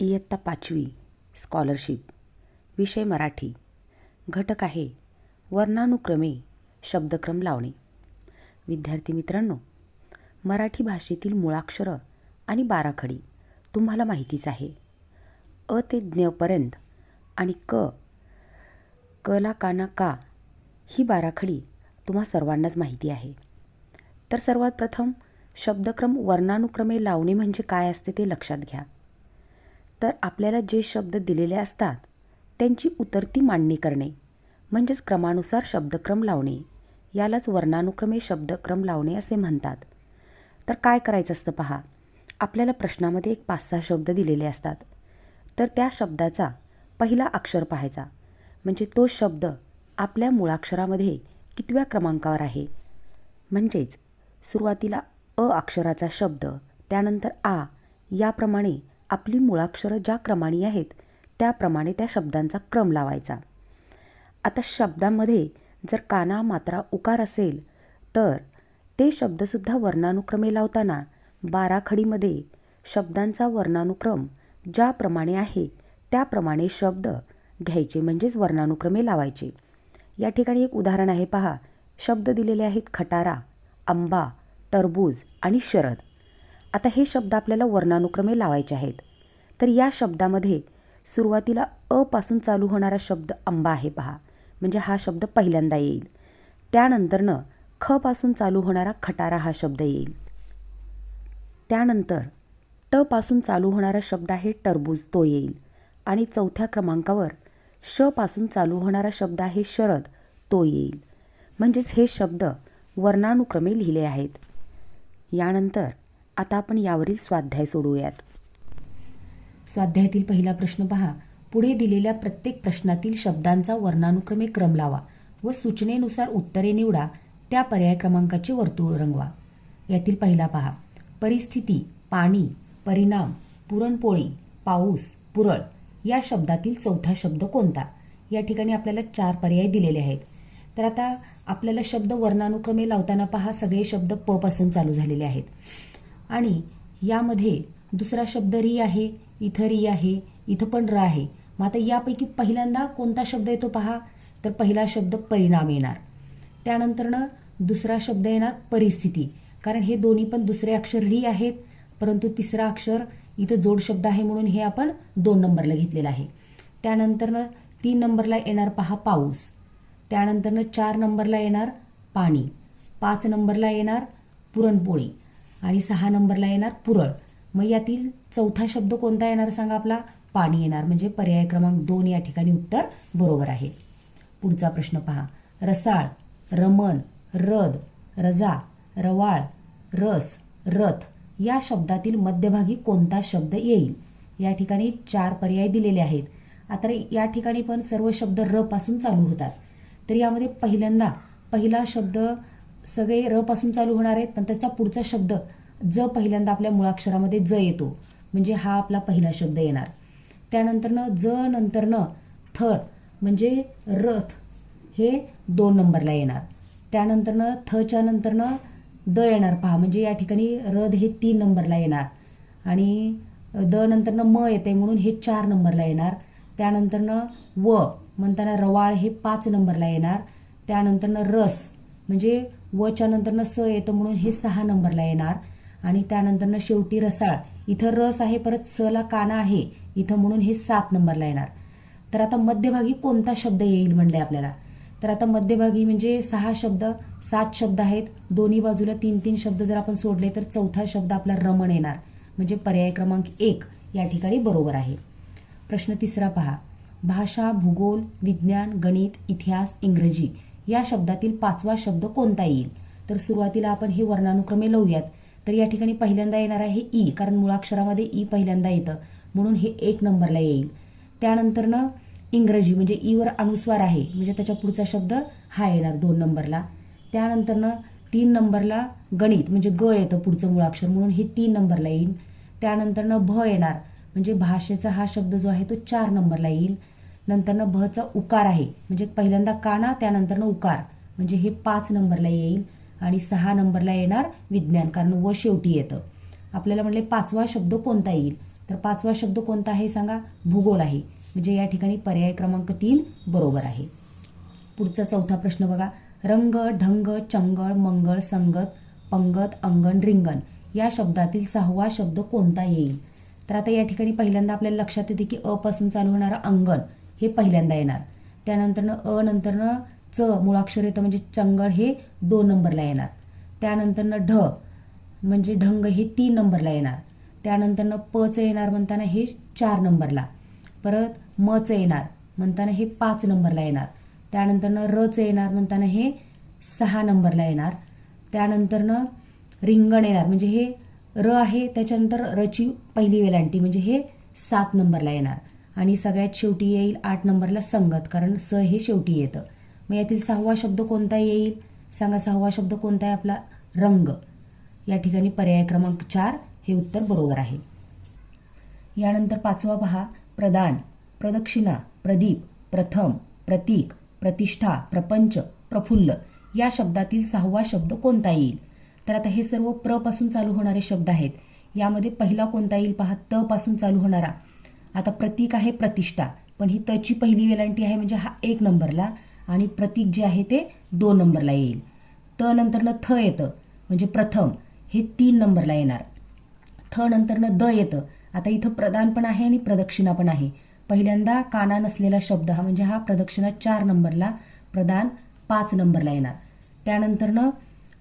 इयत्ता पाचवी स्कॉलरशिप विषय मराठी घटक आहे वर्णानुक्रमे शब्दक्रम लावणे. विद्यार्थी मित्रांनो मराठी भाषेतील मुळाक्षरं आणि बाराखडी तुम्हाला माहितीच आहे. अ ते ज्ञपर्यंत आणि क कला काना का ही बाराखडी तुम्हा सर्वांनाच माहिती आहे. तर सर्वात प्रथम शब्दक्रम वर्णानुक्रमे लावणे म्हणजे काय असते ते लक्षात घ्या. तर आपल्याला जे शब्द दिलेले असतात त्यांची उतरती मांडणी करणे म्हणजेच क्रमानुसार शब्दक्रम लावणे यालाच वर्णानुक्रमे शब्दक्रम लावणे असे म्हणतात. तर काय करायचं असतं पहा आपल्याला प्रश्नामध्ये एक पाच सहा शब्द दिलेले असतात. तर त्या शब्दाचा पहिला अक्षर पाहायचा म्हणजे तो शब्द आपल्या मुळाक्षरामध्ये कितव्या क्रमांकावर आहे? म्हणजेच सुरुवातीला अ अक्षराचा शब्द त्यानंतर आ याप्रमाणे आपली मुळाक्षरं ज्या क्रमाने आहेत त्याप्रमाणे त्या शब्दांचा क्रम लावायचा. आता शब्दामध्ये जर काना मात्रा उकार असेल तर ते शब्दसुद्धा वर्णानुक्रमे लावताना बाराखडीमध्ये शब्दांचा वर्णानुक्रम ज्याप्रमाणे आहे त्याप्रमाणे शब्द घ्यायचे म्हणजेच वर्णानुक्रमे लावायचे. या ठिकाणी एक उदाहरण आहे पहा. शब्द दिलेले आहेत खटारा आंबा टरबूज आणि शरद. आता हे शब्द आपल्याला वर्णानुक्रमे लावायचे आहेत. तर या शब्दामध्ये सुरुवातीला अ पासून चालू होणारा शब्द आंबा आहे पहा. म्हणजे हा शब्द पहिल्यांदा येईल. त्यानंतरनं ख पासून चालू होणारा खटारा हा शब्द येईल. त्यानंतर ट पासून चालू होणारा शब्द आहे टरबूज तो येईल. आणि चौथ्या क्रमांकावर श पासून चालू होणारा शब्द आहे शरद तो येईल. म्हणजेच हे शब्द वर्णानुक्रमे लिहिले आहेत. यानंतर आता आपण यावरील स्वाध्याय सोडवूयात स्वाध्यायातील पहिला प्रश्न पहा. पुढे दिलेल्या प्रत्येक प्रश्नातील शब्दांचा वर्णानुक्रमे क्रम लावा व सूचनेनुसार उत्तरे निवडा. त्या पर्याय क्रमांकाचे वर्तुळ रंगवा. यातील पहिला पहा. परिस्थिती पाणी परिणाम पुरणपोळी पाऊस पुरळ या शब्दातील चौथा शब्द कोणता? या ठिकाणी आपल्याला चार पर्याय दिलेले आहेत. तर आता आपल्याला शब्द वर्णानुक्रमे लावताना पहा. सगळे शब्द प पासून चालू झालेले आहेत. आणि यामध्ये दुसरा शब्द री आहे इथं री आहे इथं पण र आहे. मग आता यापैकी पहिल्यांदा कोणता शब्द येतो पहा? तर पहिला शब्द परिणाम येणार. त्यानंतरनं दुसरा शब्द येणार परिस्थिती. कारण हे दोन्ही पण दुसरे अक्षर री आहेत परंतु तिसरा अक्षर इथं जोड शब्द आहे म्हणून हे आपण दोन नंबरला घेतलेलं आहे. त्यानंतरनं तीन नंबरला येणार पहा पाऊस. त्यानंतरनं चार नंबरला येणार पाणी. पाच नंबरला येणार पुरणपोळी. आणि सहा नंबरला येणार पुरळ. मग यातील चौथा शब्द कोणता येणार सांगा आपला? पाणी येणार. म्हणजे पर्याय क्रमांक दोन या ठिकाणी उत्तर बरोबर आहे. पुढचा प्रश्न पहा. रसाळ रमण रद रजा रवाळ रस रथ या शब्दातील मध्यभागी कोणता शब्द येईल? या ठिकाणी चार पर्याय दिलेले आहेत. आता या ठिकाणी पण सर्व शब्द र पासून चालू होतात. तर यामध्ये पहिल्यांदा पहिला शब्द सगळे र पासून चालू होणार आहेत पण त्याचा पुढचा शब्द ज पहिल्यांदा आपल्या मुळाक्षरामध्ये ज येतो. म्हणजे हा आपला पहिला शब्द येणार. त्यानंतरनं ज नंतरनं थ म्हणजे रथ हे दोन नंबरला येणार. त्यानंतरनं थच्या नंतरनं द येणार. पहा म्हणजे या ठिकाणी रद हे तीन नंबरला येणार. आणि द नंतरनं म येते म्हणून हे चार नंबरला येणार. त्यानंतरनं व म्हणताना रवाळ हे पाच नंबरला येणार. त्यानंतरनं रस म्हणजे वच्या नंतरनं स येतं म्हणून हे सहा नंबरला येणार. आणि त्यानंतरनं शेवटी रसाळ. इथं रस आहे परत स ला काना आहे इथं म्हणून हे सात नंबरला येणार. तर आता मध्यभागी कोणता शब्द येईल म्हणले आपल्याला? तर आता मध्यभागी म्हणजे सहा शब्द सात शब्द आहेत. दोन्ही बाजूला तीन तीन शब्द जर आपण सोडले तर चौथा शब्द आपला रमण येणार. म्हणजे पर्याय क्रमांक एक या ठिकाणी बरोबर आहे. प्रश्न तिसरा पहा. भाषा भूगोल विज्ञान गणित इतिहास इंग्रजी. या शब्दातील पाचवा शब्द कोणता येईल? तर सुरुवातीला आपण हे वर्णानुक्रमे लावूयात. तर या ठिकाणी पहिल्यांदा येणार आहे ई कारण मुळाक्षरामध्ये ई पहिल्यांदा येतं म्हणून हे एक नंबरला येईल. त्यानंतरनं इंग्रजी म्हणजे ईवर अनुस्वार आहे म्हणजे त्याच्या पुढचा शब्द हा येणार दोन नंबरला. त्यानंतरनं तीन नंबरला गणित म्हणजे ग येतं पुढचं मुळाक्षर म्हणून हे तीन नंबरला येईल. त्यानंतरनं भ येणार म्हणजे भाषेचा हा शब्द जो आहे तो चार नंबरला येईल. नंतरनं भचा उकार आहे. म्हणजे पहिल्यांदा काना त्यानंतरनं उकार. म्हणजे हे पाच नंबरला येईल आणि सहा नंबरला येणार विज्ञान कारण व शेवटी येतं. आपल्याला म्हणले पाचवा शब्द कोणता येईल? तर पाचवा शब्द कोणता आहे सांगा? भूगोल आहे. म्हणजे या ठिकाणी पर्याय क्रमांक तीन बरोबर आहे. पुढचा चौथा प्रश्न बघा. रंग ढंग चंगळ मंगळ संगत पंगत अंगण रिंगण या शब्दातील सहावा शब्द कोणता येईल? तर आता या ठिकाणी पहिल्यांदा आपल्याला लक्षात येते की अपासून चालू होणारं अंगण. हे पहिल्यांदा येणार. त्यानंतरनं अ नंतरनं च मुळाक्षर येतं म्हणजे चंगळ हे दोन नंबरला येणार. त्यानंतरनं ढ म्हणजे ढंग हे तीन नंबरला येणार. त्यानंतरनं पचं येणार म्हणताना हे चार नंबरला. परत मचं येणार म्हणताना हे पाच नंबरला येणार. त्यानंतरनं रचं येणार म्हणताना हे सहा नंबरला येणार. त्यानंतरनं रिंगण येणार म्हणजे हे र आहे त्याच्यानंतर रची पहिली वेलांटी म्हणजे हे सात नंबरला येणार. आणि सगळ्यात शेवटी येईल आठ नंबरला संगत कारण स हे शेवटी येतं. मग यातील सहावा शब्द कोणता येईल? सांगा सहावा शब्द कोणता आहे आपला? रंग. या ठिकाणी पर्याय क्रमांक चार हे उत्तर बरोबर आहे. यानंतर पाचवा पहा. प्रदान प्रदक्षिणा प्रदीप प्रथम प्रतीक प्रतिष्ठा प्रपंच प्रफुल्ल. या शब्दातील सहावा शब्द कोणता येईल? तर आता हे सर्व प्रपासून चालू होणारे शब्द आहेत. यामध्ये पहिला कोणता येईल पहा? त पासून चालू होणारा. आता प्रतीक आहे प्रतिष्ठा पण ही तची पहिली वेलांटी आहे म्हणजे हा एक नंबरला आणि प्रतीक जे आहे ते दोन नंबरला येईल. त नंतरनं थ येतं म्हणजे प्रथम हे तीन नंबरला येणार. थ नंतरनं द येतं आता इथं प्रदान पण आहे आणि प्रदक्षिणा पण आहे. पहिल्यांदा काना नसलेला शब्द हा म्हणजे हा प्रदक्षिणा चार नंबरला प्रदान पाच नंबरला येणार. त्यानंतरनं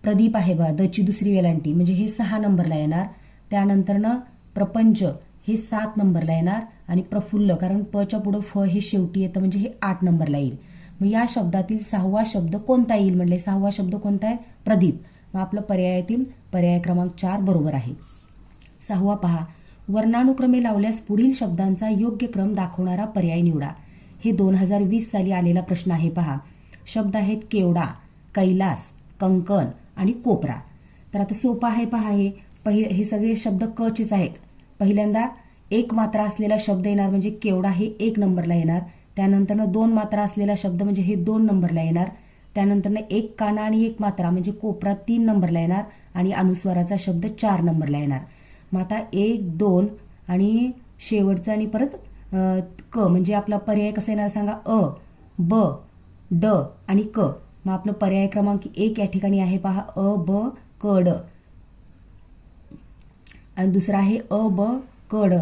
प्रदीप आहे बा दची दुसरी वेलांटी म्हणजे हे सहा नंबरला येणार. त्यानंतरनं प्रपंच हे सात नंबरला येणार. आणि प्रफुल्ल कारण पच्या पुढं फ हे शेवटी येतं म्हणजे हे आठ नंबरला येईल. मग या शब्दातील सहावा शब्द कोणता येईल म्हणले? सहावा शब्द कोणता आहे? प्रदीप. मग आपलं पर्यायातील पर्याय क्रमांक चार बरोबर आहे. सहावा पहा. वर्णानुक्रमे लावल्यास पुढील शब्दांचा योग्य क्रम दाखवणारा पर्याय निवडा. हे दोन हजार वीस साली आलेला प्रश्न आहे पहा. शब्द आहेत केवडा कैलास कंकण आणि कोपरा. तर आता सोपा आहे पहा हे. पहि हे सगळे शब्द कचेच आहेत. पहिल्यांदा एक मात्रा असलेला शब्द येणार म्हणजे केवडा हे एक नंबरला येणार. त्यानंतरनं दोन मात्रा असलेला शब्द म्हणजे हे दोन नंबरला येणार. त्यानंतरनं एक काना आणि एक मात्रा म्हणजे कोपरा तीन नंबरला येणार आणि अनुस्वाराचा शब्द चार नंबरला येणार. मग आता एक दोन आणि शेवटचं आणि परत क म्हणजे आपला पर्याय कसा येणार सांगा? अ ब ड आणि क. मग आपलं पर्याय क्रमांक एक या ठिकाणी आहे पहा. अ ब क ड. आणि दुसरा आहे अ ब क ड.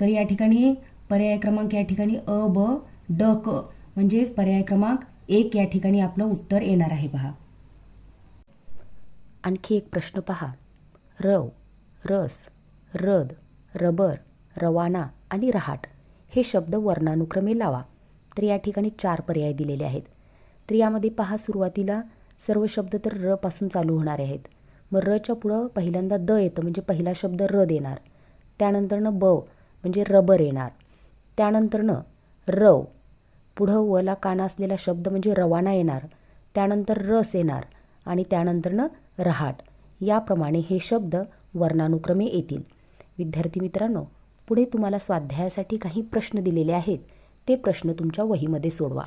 तर या ठिकाणी पर्याय क्रमांक या ठिकाणी अ ब ड क म्हणजेच पर्याय क्रमांक एक या ठिकाणी आपलं उत्तर येणार आहे पहा. आणखी एक प्रश्न पहा. रव रस रद रबर रवाना आणि रहाट हे शब्द वर्णानुक्रमे लावा. तर या ठिकाणी चार पर्याय दिलेले आहेत. तर यामध्ये पहा सुरुवातीला सर्व शब्द तर र पासून चालू होणारे आहेत. मग रच्या पुढं पहिल्यांदा द येतं म्हणजे पहिला शब्द र देणार. त्यानंतरनं ब म्हणजे रबर येणार. त्यानंतरनं रव. पुढं वला काना असलेला शब्द म्हणजे रवाना येणार. त्यानंतर रस येणार आणि त्यानंतरनं रहाट. याप्रमाणे हे शब्द वर्णानुक्रमे येतील. विद्यार्थी मित्रांनो पुढे तुम्हाला स्वाध्यायासाठी काही प्रश्न दिलेले आहेत. ते प्रश्न तुमच्या वहीमध्ये सोडवा.